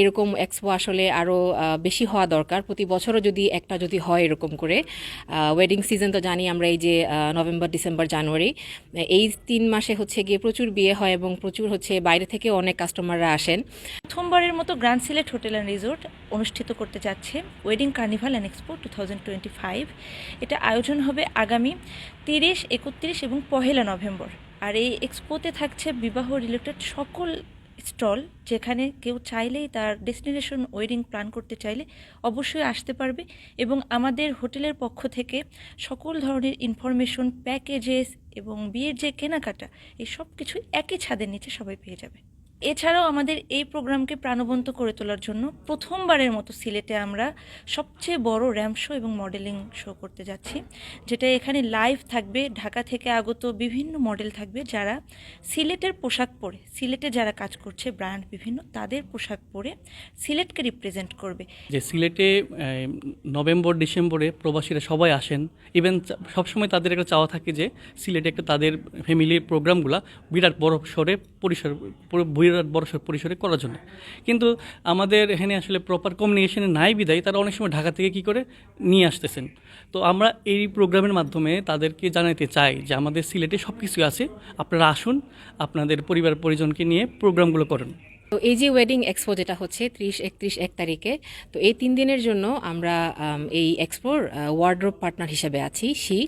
এরকম এক্সপো আসলে আরও বেশি হওয়া দরকার। প্রতি বছরও যদি একটা যদি হয় এরকম করে ওয়েডিং সিজন তো জানি আমরা এই যে নভেম্বর ডিসেম্বর জানুয়ারি এই তিন মাসে হচ্ছে গিয়ে প্রচুর বিয়ে হয় এবং প্রচুর হচ্ছে বাইরে থেকে অনেক কাস্টমাররা আসেন। প্রথমবারের মতো grand Sylhet hotel and resort অনুষ্ঠিত করতে যাচ্ছে wedding carnival and expo two thousand twenty five এটা আয়োজন হবে আগামী তিরিশ, একত্রিশ এবং পহেলা নভেম্বর আর এই এক্সপোতে থাকছে বিবাহ রিলেটেড সকল স্টল যেখানে কেউ চাইলেই তার ডেস্টিনেশন ওয়েডিং প্ল্যান করতে চাইলে অবশ্যই আসতে পারবে এবং আমাদের হোটেলের পক্ষ থেকে সকল ধরনের ইনফরমেশন, প্যাকেজেস এবং বিয়ের যে কেনাকাটা, এই সব কিছুই একই ছাদের নিচে সবাই পেয়ে যাবে। এছাড়াও আমাদের এই প্রোগ্রামকে প্রাণবন্ত করে তোলার জন্য প্রথমবারের মতো সিলেটে আমরা সবচেয়ে বড় র্যাম্প শো এবং মডেলিং শো করতে যাচ্ছি, যেটা এখানে লাইভ থাকবে, ঢাকা থেকে আগত বিভিন্ন মডেল থাকবে যারা সিলেটের পোশাক পরে, সিলেটে যারা কাজ করছে, ব্র্যান্ড বিভিন্ন, তাদের পোশাক পরে সিলেটকে রিপ্রেজেন্ট করবে। যে সিলেটে নভেম্বর, ডিসেম্বরে প্রবাসীরা সবাই আসেন। ইভেন সবসময় তাদের একটা চাওয়া থাকে যে সিলেটে একটা তাদের ফ্যামিলির প্রোগ্রামগুলো বিরাট বড় সরে পরিসর, পুরো বিরাট বড় সর পরিসরে করার জন্য। কিন্তু আমাদের এখানে আসলে প্রপার কমিউনিকেশনে নাই বিদায়, তারা অনেক সময় ঢাকা থেকে কি করে নিয়ে আসতেছেন। তো আমরা এই প্রোগ্রামের মাধ্যমে তাদেরকে জানাতে চাই যে আমাদের সিলেটে সব কিছু আছে, আপনারা আসুন, আপনাদের পরিবার পরিজনকে নিয়ে প্রোগ্রামগুলো করুন। তো এই যে ওয়েডিং এক্সপো যেটা হচ্ছে ত্রিশ একত্রিশ এক তারিখে, তো এই তিন দিনের জন্য আমরা এই এক্সপোর ওয়ার্ড্রোপ পার্টনার হিসেবে আছি, সি।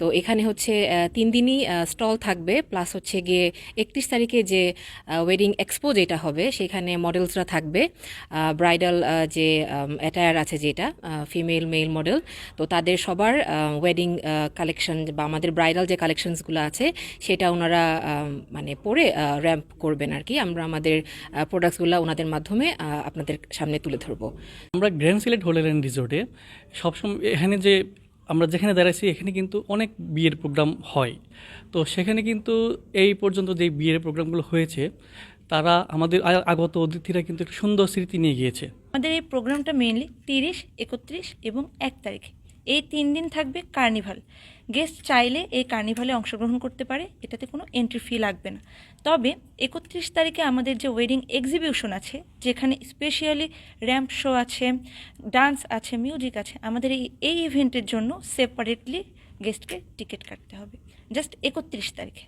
তো এখানে হচ্ছে তিন দিনই স্টল থাকবে প্লাস হচ্ছে গিয়ে একত্রিশ তারিখে যে ওয়েডিং এক্সপো যেটা হবে, সেখানে মডেলসরা থাকবে। ব্রাইডাল যে অ্যাটায়ার আছে যেটা ফিমেল মেল মডেল তো তাদের সবার ওয়েডিং কালেকশন বা আমাদের ব্রাইডাল যে কালেকশনসগুলো আছে, সেটা ওনারা মানে পরে র্যাম্প করবেন আর কি আমরা আমাদের প্রোডাক্টসগুলো ওনাদের মাধ্যমে আপনাদের সামনে তুলে ধরবো। আমরা গ্র্যান্ড সিলেট হোটেল অ্যান্ড রিসোর্টে সবসময় এখানে যে আমরা যেখানে দাঁড়াইছি এখানে কিন্তু অনেক বিয়ের প্রোগ্রাম হয়। তো সেখানে কিন্তু এই পর্যন্ত যে বিয়ের প্রোগ্রামগুলো হয়েছে তারা আমাদের আগত অতিথিরা কিন্তু একটা সুন্দর স্মৃতি নিয়ে গিয়েছে। আমাদের এই প্রোগ্রামটা মেনলি তিরিশ একত্রিশ এবং এক তারিখে। এই তিন দিন থাকবে কার্নিভাল। গেস্ট চাইলে এই কার্নিভালে অংশগ্রহণ করতে পারে, এটাতে কোনো এন্ট্রি ফি লাগবে না। তবে একত্রিশ তারিখে আমাদের যে ওয়েডিং এক্সিবিউশন আছে, যেখানে স্পেশালি র্যাম্প শো আছে ডান্স আছে মিউজিক আছে, আমাদের এই এই ইভেন্টের জন্য সেপারেটলি গেস্টকে টিকিট কাটতে হবে। জাস্ট একত্রিশ তারিখে।